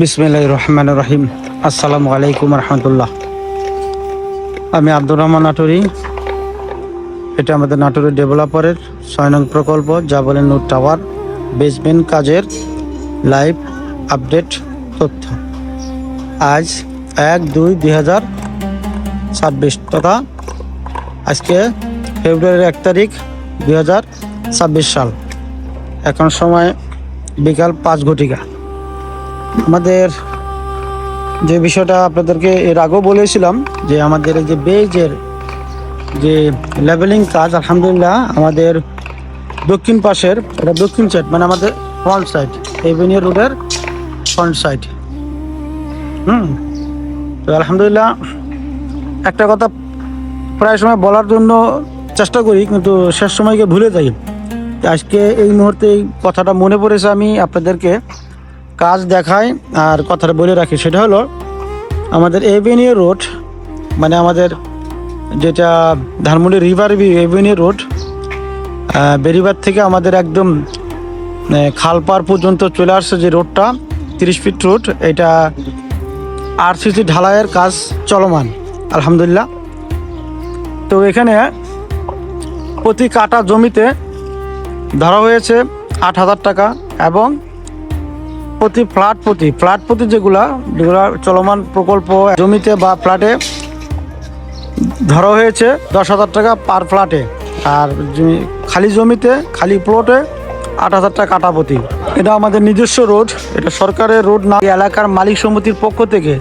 বিসমিল্লাহ রহমান রহিম। আসসালামু আলাইকুম রহমতুল্লাহ। আমি আব্দুর রহমান নাটুরি। এটা আমাদের নাটুরি ডেভেলপারের ছয় প্রকল্প যা বলে নূর টাওয়ার বেসমেন্ট কাজের লাইভ আপডেট তথ্য। আজ এক দুই দুই হাজার ছাব্বিশ তথা আজকে ফেব্রুয়ারির এক তারিখ দুই হাজার ছাব্বিশ সাল। এখন সময় বিকাল পাঁচ ঘটিকা। আমাদের যে বিষয়টা আপনাদেরকে এর আগেও বলেছিলাম যে আমাদের এই যে বেজের যে লেভেলিং কাজ, আলহামদুলিল্লাহ আমাদের দক্ষিণ পাশের, এটা দক্ষিণ সাইড মানে আমাদের ফ্রন্ট সাইড এভিনিউ রোডের ফ্রন্ট সাইড হুম? তো আলহামদুলিল্লাহ একটা কথা প্রায় সময় বলার জন্য চেষ্টা করি, কিন্তু শেষ সময়কে ভুলে যাই। আজকে এই মুহূর্তে এই কথাটা মনে পড়েছে আমি আপনাদেরকে। কাজ দেখাই আর কথাটা বলে রাখি, সেটা হলো আমাদের এভিনিউ রোড মানে আমাদের যেটা ধানমন্ডি রিভার এভিনিউ রোড বেরিবার থেকে আমাদের একদম খালপার পর্যন্ত চলে আসছে যে রোডটা তিরিশ ফিট রোড এটা আরসিসি ঢালাইয়ের কাজ চলমান, আলহামদুলিল্লাহ। তো এখানে প্রতি কাটা জমিতে ধরা হয়েছে আট হাজার টাকা এবং প্রতি ফ্ল্যাট প্রতি ফ্ল্যাট প্রতি যেগুলা যেগুলা চলমান প্রকল্প জমিতে বা ফ্ল্যাটে ধরা হয়েছে দশ হাজার টাকা পার ফ্ল্যাটে। আর খালি জমিতে, খালি প্লটে আট হাজার টাকা কাটা প্রতি। এটা আমাদের নিজস্ব রোড, এটা সরকারের রোড না। এলাকার মালিক সমিতির পক্ষ থেকে,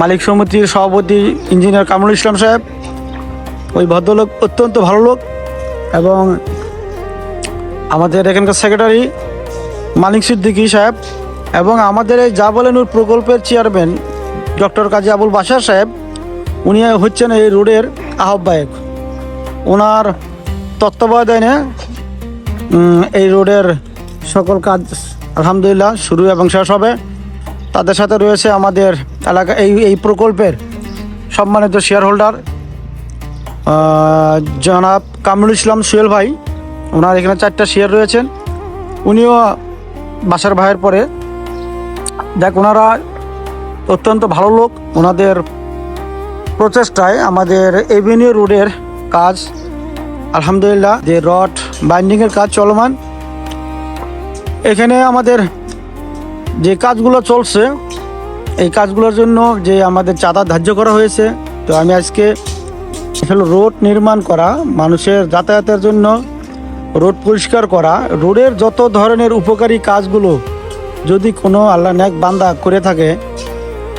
মালিক সমিতির সভাপতি ইঞ্জিনিয়ার কামরুল ইসলাম সাহেব, ওই ভদ্রলোক অত্যন্ত ভালো লোক এবং আমাদের এখানকার সেক্রেটারি মালিক সিদ্দিকী সাহেব এবং আমাদের এই যা বলেন ওর প্রকল্পের চেয়ারম্যান ডক্টর কাজী আবুল বাসার সাহেব, উনি হচ্ছেন এই রোডের আহ্বায়ক। ওনার তত্ত্বাবধানে এই রোডের সকল কাজ আলহামদুলিল্লাহ শুরু এবং শেষ হবে। তাদের সাথে রয়েছে আমাদের এলাকা এই এই প্রকল্পের সম্মানিত শেয়ার হোল্ডার জনাব কামরুল ইসলাম সোহেল ভাই। ওনার এখানে চারটা শেয়ার রয়েছেন। উনিও বাসার ভাইয়ের পরে দেখ, ওনারা অত্যন্ত ভালো লোক। ওনাদের প্রচেষ্টায় আমাদের এভিনিউ রোডের কাজ, আলহামদুলিল্লাহ, যে রড বাইন্ডিংয়ের কাজ চলমান। এখানে আমাদের যে কাজগুলো চলছে, এই কাজগুলোর জন্য যে আমাদের চাঁদা ধার্য করা হয়েছে, তো আমি আজকে আসলে রোড নির্মাণ করা মানুষের যাতায়াতের জন্য রোড পরিষ্কার করা, রোডের যত ধরনের উপকারী কাজগুলো যদি কোনো আল্লাহ ন্যাক বান্দা করে থাকে,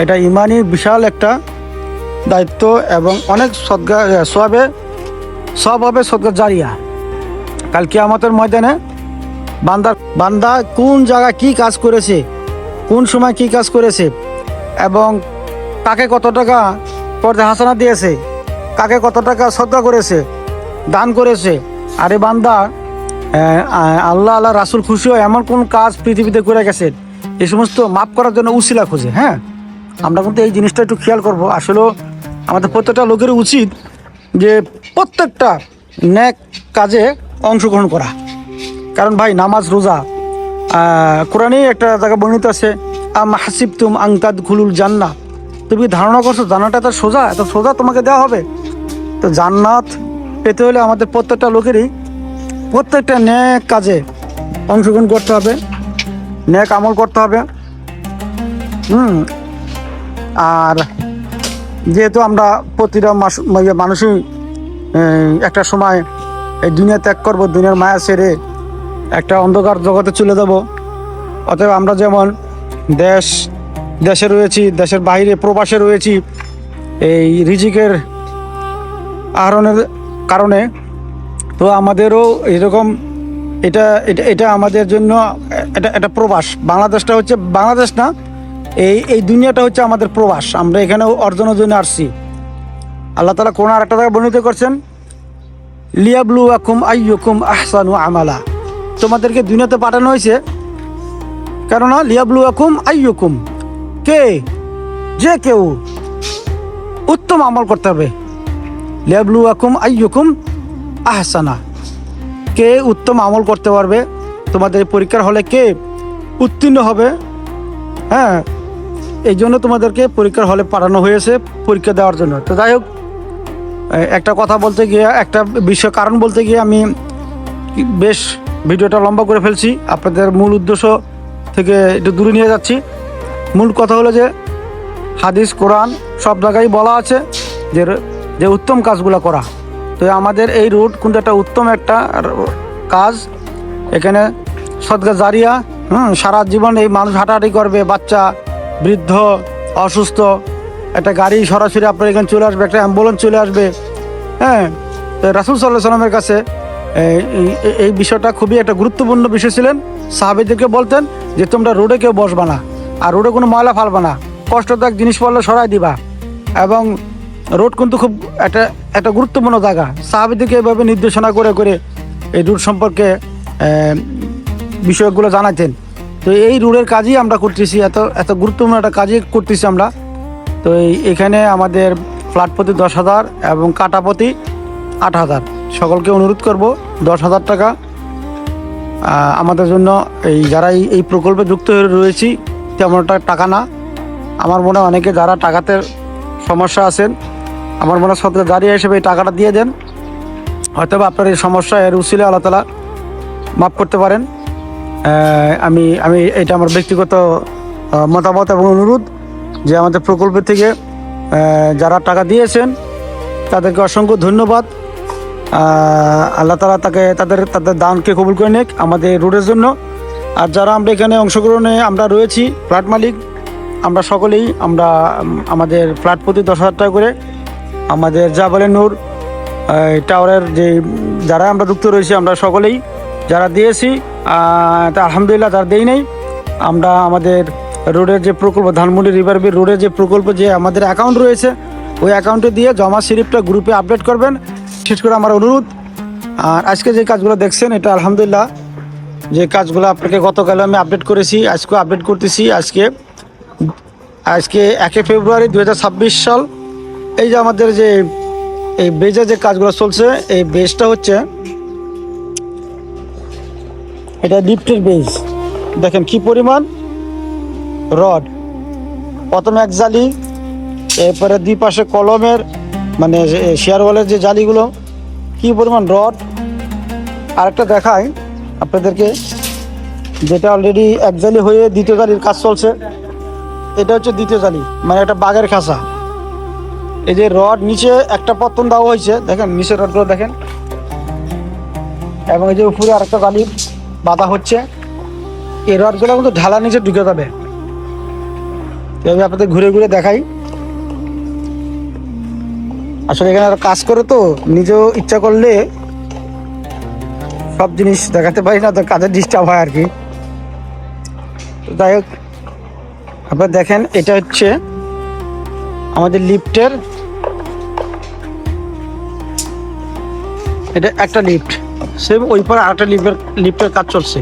এটা ইমানই বিশাল একটা দায়িত্ব এবং অনেক সদ্গা সবে সব হবে সদ্গা জারিয়া। কালকে আমাদের ময়দানে বান্দা বান্দা কোন জায়গায় কি কাজ করেছে, কোন সময় কি কাজ করেছে এবং কাকে কত টাকা পর্দা হাসানা দিয়েছে, কাকে কত টাকা শ্রদ্ধা করেছে, দান করেছে, আরে বান্দা আল্লাহ আল্লাহ রাসুল খুশি হয় এমন কোন কাজ পৃথিবীতে করে গেছেন এই সমস্ত মাফ করার জন্য উশিলা খোঁজে হ্যাঁ? আমরা কিন্তু এই জিনিসটা একটু খেয়াল করব। আসলে আমাদের প্রত্যেকটা লোকের উচিত যে প্রত্যেকটা ন্যাক কাজে অংশগ্রহণ করা। কারণ ভাই নামাজ রোজা আহ, কোরআনেই একটা জায়গা বর্ণিত আছে আম হাসিব তুম আংতাদ খুলুল জান্না তুমি ধারণা করছ জান্নাটা এত সোজা? এত সোজা তোমাকে দেওয়া হবে? তো জান্নাত পেতে হলে আমাদের প্রত্যেকটা লোকেরই প্রত্যেকটা ন্যাক কাজে অংশগ্রহণ করতে হবে। ন্যাক আমল করতে হবে। হুম। আর যেহেতু আমরা প্রতিটা ইয়ে মানুষই একটা সময় এই দুনিয়া ত্যাগ করব, দুনিয়ার মায়া ছেড়ে একটা অন্ধকার জগতে চলে যাব। অতএব আমরা যেমন দেশ, দেশে রয়েছি, দেশের বাইরে প্রবাসে রয়েছি, এই রিজিকের আহরণের কারণে তো আমাদেরও এরকম এটা এটা এটা আমাদের জন্য এটা এটা প্রবাস। বাংলাদেশটা হচ্ছে বাংলাদেশ না, এই এই দুনিয়াটা হচ্ছে আমাদের প্রবাস। আমরা এখানে অর্জনের জন্য আসছি। আল্লাহ তালা কোন আর একটা বর্ণিত করছেন লিয়াবলু আকুম আইয়ুকুম আহসানু আমালা। তোমাদেরকে দুনিয়াতে পাঠানো হয়েছে। কেননা লিয়াবলু আকুম আইয়ুকুম। কে? যে কেউ উত্তম আমল করতে হবে। লিয়াবলু আকুম আইয়ুকুম আহসানা। কে উত্তম আমল করতে পারবে? তোমাদের পরীক্ষার হলে কে উত্তীর্ণ হবে? হ্যাঁ এই জন্য তোমাদেরকে পরীক্ষার হলে পাঠানো হয়েছে পরীক্ষা দেওয়ার জন্য। তো যাই হোক একটা কথা বলতে গিয়ে, একটা বিষয় কারণ বলতে গিয়ে আমি বেশ ভিডিওটা লম্বা করে ফেলছি। আপনাদের মূল উদ্দেশ্য থেকে একটু দূরে নিয়ে যাচ্ছি। মূল কথা হলো যে, হাদিস, কোরআন সব জায়গায় বলা আছে যে যে উত্তম কাজগুলো করা। তো আমাদের এই রুট কিন্তু একটা উত্তম একটা কাজ। এখানে সদগা জারিয়া, হুম, সারা জীবন এই মানুষ হাঁটাহাঁটি করবে, বাচ্চা, বৃদ্ধ, অসুস্থ, একটা গাড়ি সরাসরি আপনার এখানে চলে আসবে, একটা অ্যাম্বুলেন্স চলে আসবে হ্যাঁ তো রাসুল সাল্লাহ সাল্লামের কাছে এই বিষয়টা খুবই একটা গুরুত্বপূর্ণ বিষয় ছিলেন। সাহাবিদেরকে বলতেন যে, তোমরা রোডে কেউ বসবা না, আর রোডে কোনো ময়লা ফালবা না কষ্টদায়ক জিনিস পড়লে সরাই দিবা। এবং রোড কিন্তু খুব একটা একটা গুরুত্বপূর্ণ জায়গা। সাহাবিদেরকে এভাবে নির্দেশনা করে করে এই রুট সম্পর্কে বিষয়গুলো জানাতেন। তো এই রুটের কাজই আমরা করতেছি, এত এত গুরুত্বপূর্ণ একটা কাজই করতেছি আমরা। তো এখানে আমাদের ফ্ল্যাট প্রতি দশ হাজার এবং কাটা প্রতি আট হাজার। সকলকে অনুরোধ করব, দশ হাজার টাকা আমাদের জন্য এই, যারা এই প্রকল্পে যুক্ত হয়ে রয়েছি তেমন একটা টাকা না। আমার মনে হয় অনেকে যারা টাকাতে সমস্যা আছেন আমার মনে হয় সরকার দাঁড়িয়ে হিসেবে এই টাকাটা দিয়ে দেন। হয়তো বা আপনার এই সমস্যা এর উচিলে আল্লাহ তালা মাফ করতে পারেন। আমি আমি এটা আমার ব্যক্তিগত মতামত এবং অনুরোধ যে আমাদের প্রকল্প থেকে যারা টাকা দিয়েছেন, তাদেরকে অসংখ্য ধন্যবাদ। আল্লাহ তালা তাকে, তাদের তাদের দানকে কবুল করে নিক আমাদের রোডের জন্য। আর যারা আমরা এখানে অংশগ্রহণে আমরা রয়েছি, ফ্ল্যাট মালিক, আমরা সকলেই আমরা আমাদের ফ্ল্যাট প্রতি দশ হাজার টাকা করে আমাদের জাবালে নূর টাওয়ারের যে যারা আমরা যুক্ত রয়েছি, আমরা সকলেই যারা দিয়েছি তা আলহামদুলিল্লাহ যারা দেই নেই, আমরা আমাদের রোডের যে প্রকল্প, ধানমন্ডি রিভার বিল রোডের যে প্রকল্প, যে আমাদের অ্যাকাউন্ট রয়েছে, ওই অ্যাকাউন্টে দিয়ে জমা স্লিপটা গ্রুপে আপডেট করবেন। শেষ করে আমার অনুরোধ, আর আজকে যে কাজগুলো দেখছেন, এটা আলহামদুলিল্লাহ, যে কাজগুলো আপনাকে গতকাল আমি আপডেট করেছি আজকে আপডেট করতেছি, আজকে আজকে একে ফেব্রুয়ারি দু হাজার ছাব্বিশ সাল এই যে আমাদের যে এই বেজে যে কাজগুলো চলছে, এই বেজটা হচ্ছে এটা লিফটের বেজ। দেখেন কি পরিমাণ? রড। প্রথমে এক জালি, এরপরে দুই পাশে কলমের মানে শেয়ার ওয়ালের যে জালিগুলো, কি পরিমাণ রড? আরেকটা দেখায় আপনাদেরকে, যেটা অলরেডি এক জালি হয়ে দ্বিতীয় জালির কাজ চলছে। এটা হচ্ছে দ্বিতীয় জালি মানে একটা বাঘের খাঁচা। এই যে রড নিচে একটা পত্তন দেওয়া হয়েছে, দেখেন, নিচের রডগুলো দেখেন। এবং এই যে উপরে আরেকটা গালি বাঁধা হচ্ছে। এই রডগুলো কিন্তু ঢালা নিচে ঢুকে যাবে। এভাবে আপনাদের ঘুরে ঘুরে দেখাই। আসলে এখানে কাজ করে তো, নিজেও ইচ্ছা করলে সব জিনিস দেখাতে পারি না, তো কাজের ডিস্টার্ব হয় আর কি। তো যাই হোক, আপনারা দেখেন, এটা হচ্ছে আমাদের লিফটের এটা একটা লিফট সেম ওই পারে আরেকটা লিফটের লিফটের কাজ চলছে।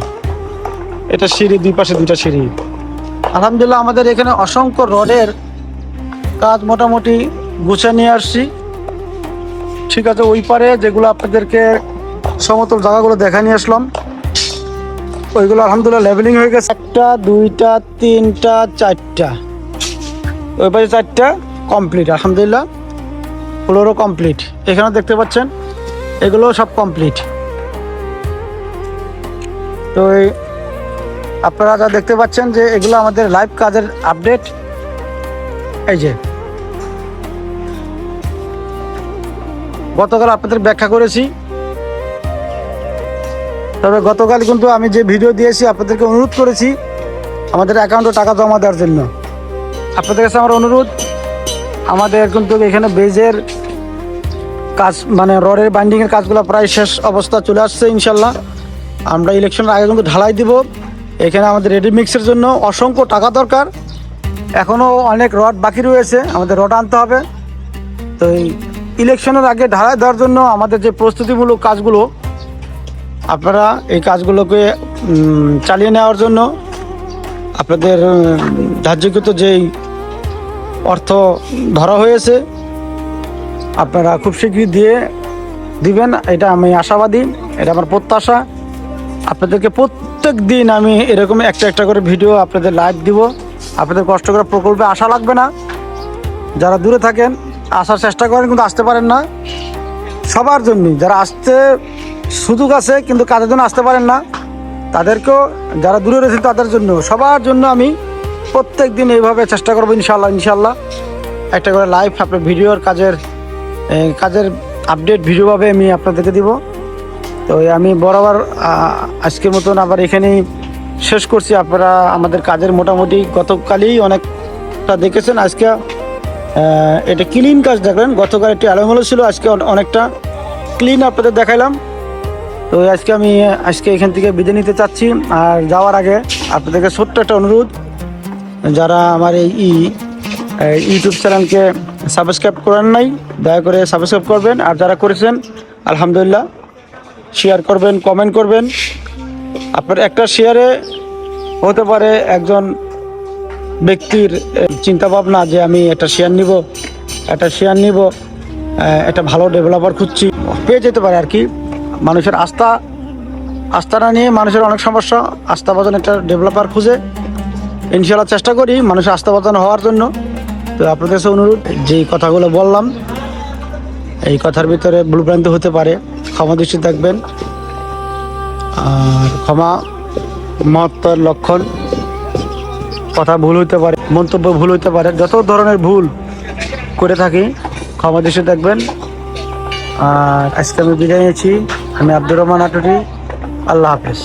এটা সিঁড়ি, দুই পাশে দুইটা সিঁড়ি। আলহামদুলিল্লাহ আমাদের এখানে অসংখ্য রডের কাজ মোটামুটি গুছিয়ে নিয়ে আসছি। ঠিক আছে, ওই পারে যেগুলো আপনাদেরকে সমতল জায়গাগুলো দেখা নিয়ে আসলাম। ওইগুলো আলহামদুলিল্লাহ লেভেলিং হয়ে গেছে। একটা, দুইটা, তিনটা, চারটা। ওই পাশে চারটা। কমপ্লিট আলহামদুলিল্লাহ। ফ্লোরও কমপ্লিট এখানে দেখতে পাচ্ছেন এগুলো সব কমপ্লিট তো এই আপনারা যা দেখতে পাচ্ছেন যে এগুলো আমাদের লাইভ কাজের আপডেট এই যে। গতকাল আপনাদের ব্যাখ্যা করেছি। তবে গতকাল কিন্তু আমি যে ভিডিও দিয়েছি, আপনাদেরকে অনুরোধ করেছি আমাদের অ্যাকাউন্টে টাকা জমা দেওয়ার জন্য। আপনাদের কাছে আমার অনুরোধ আমাদের কিন্তু এখানে বেজের কাজ মানে রডের বাইন্ডিংয়ের কাজগুলো প্রায় শেষ অবস্থা চলে আসছে ইনশাল্লাহ। আমরা ইলেকশনের আগে কিন্তু ঢালাই দিব। এখানে আমাদের রেডি মিক্সের জন্য অসংখ্য টাকা দরকার। এখনও অনেক রড বাকি রয়েছে, আমাদের রড আনতে হবে। তো এই ইলেকশনের আগে ঢালাই দেওয়ার জন্য আমাদের যে প্রস্তুতিমূলক কাজগুলো, আপনারা এই কাজগুলোকে চালিয়ে নেওয়ার জন্য আপনাদের ধার্যকৃত যেই অর্থ ধরা হয়েছে। আপনারা খুব শীঘ্রই দিয়ে দিবেন, এটা আমি আশাবাদী, এটা আমার প্রত্যাশা। আপনাদেরকে প্রত্যেক দিন আমি এরকম একটা একটা করে ভিডিও আপনাদের লাইভ দিব। আপনাদের কষ্ট করে প্রকল্পে আসা লাগবে না। যারা দূরে থাকেন, আসার চেষ্টা করেন, কিন্তু আসতে পারেন না। সবার জন্য, যারা আসতে সুযোগ আছে, কিন্তু কাজের জন্য আসতে পারেন না, তাদেরকেও, যারা দূরে রয়েছে তাদের জন্য, সবার জন্য আমি প্রত্যেক দিন এইভাবে চেষ্টা করব ইনশাল্লাহ ইনশাল্লাহ একটা করে লাইভ আপনার ভিডিওর কাজের কাজের আপডেট ভিডিওভাবে আমি আপনাদেরকে দিব। তো আমি বরাবর আজকের মতন আবার এখানেই শেষ করছি। আপনারা আমাদের কাজের মোটামুটি গতকালই অনেকটা দেখেছেন। আজকে এটা ক্লিন কাজ দেখলেন। গতকাল একটি আলোমলো ছিল, আজকে অনেকটা ক্লিন আপনাদের দেখাইলাম। তো আজকে আমি, আজকে এখান থেকে বিদায় নিতে চাচ্ছি। আর যাওয়ার আগে আপনাদেরকে ছোট্ট একটা অনুরোধ। যারা আমার এই ইউটিউব চ্যানেলকে সাবস্ক্রাইব করেন নাই, দয়া করে সাবস্ক্রাইব করবেন। আর যারা করেছেন, আলহামদুলিল্লাহ শেয়ার করবেন কমেন্ট করবেন। আপনার একটা শেয়ারে হতে পারে একজন ব্যক্তির চিন্তা ভাবনা যে আমি একটা শেয়ার নিব, একটা শেয়ার নিব একটা ভালো ডেভেলপার খুঁজছি। পেয়ে যেতে পারে আর কি। মানুষের আস্থা আস্থাটা নিয়ে মানুষের অনেক সমস্যা আস্থা বাজন একটা ডেভেলপার খুঁজে। ইনশাল্লাহ চেষ্টা করি মানুষের আস্থা হওয়ার জন্য। তো আপনাদের অনুরোধ যেই কথাগুলো বললাম, এই কথার ভিতরে ভুলভ্রান্ত হতে পারে, ক্ষমা দৃষ্টি থাকবেন। আর ক্ষমা মহত্তর লক্ষণ, কথা ভুল হইতে পারে, মন্তব্য ভুল হইতে পারে, যত ধরনের ভুল করে থাকি, ক্ষমা দৃষ্টি দেখবেন আর আজকে আমি বিদায় নিয়েছি, আমি আব্দুর রহমান আটুরি আল্লাহ হাফেজ।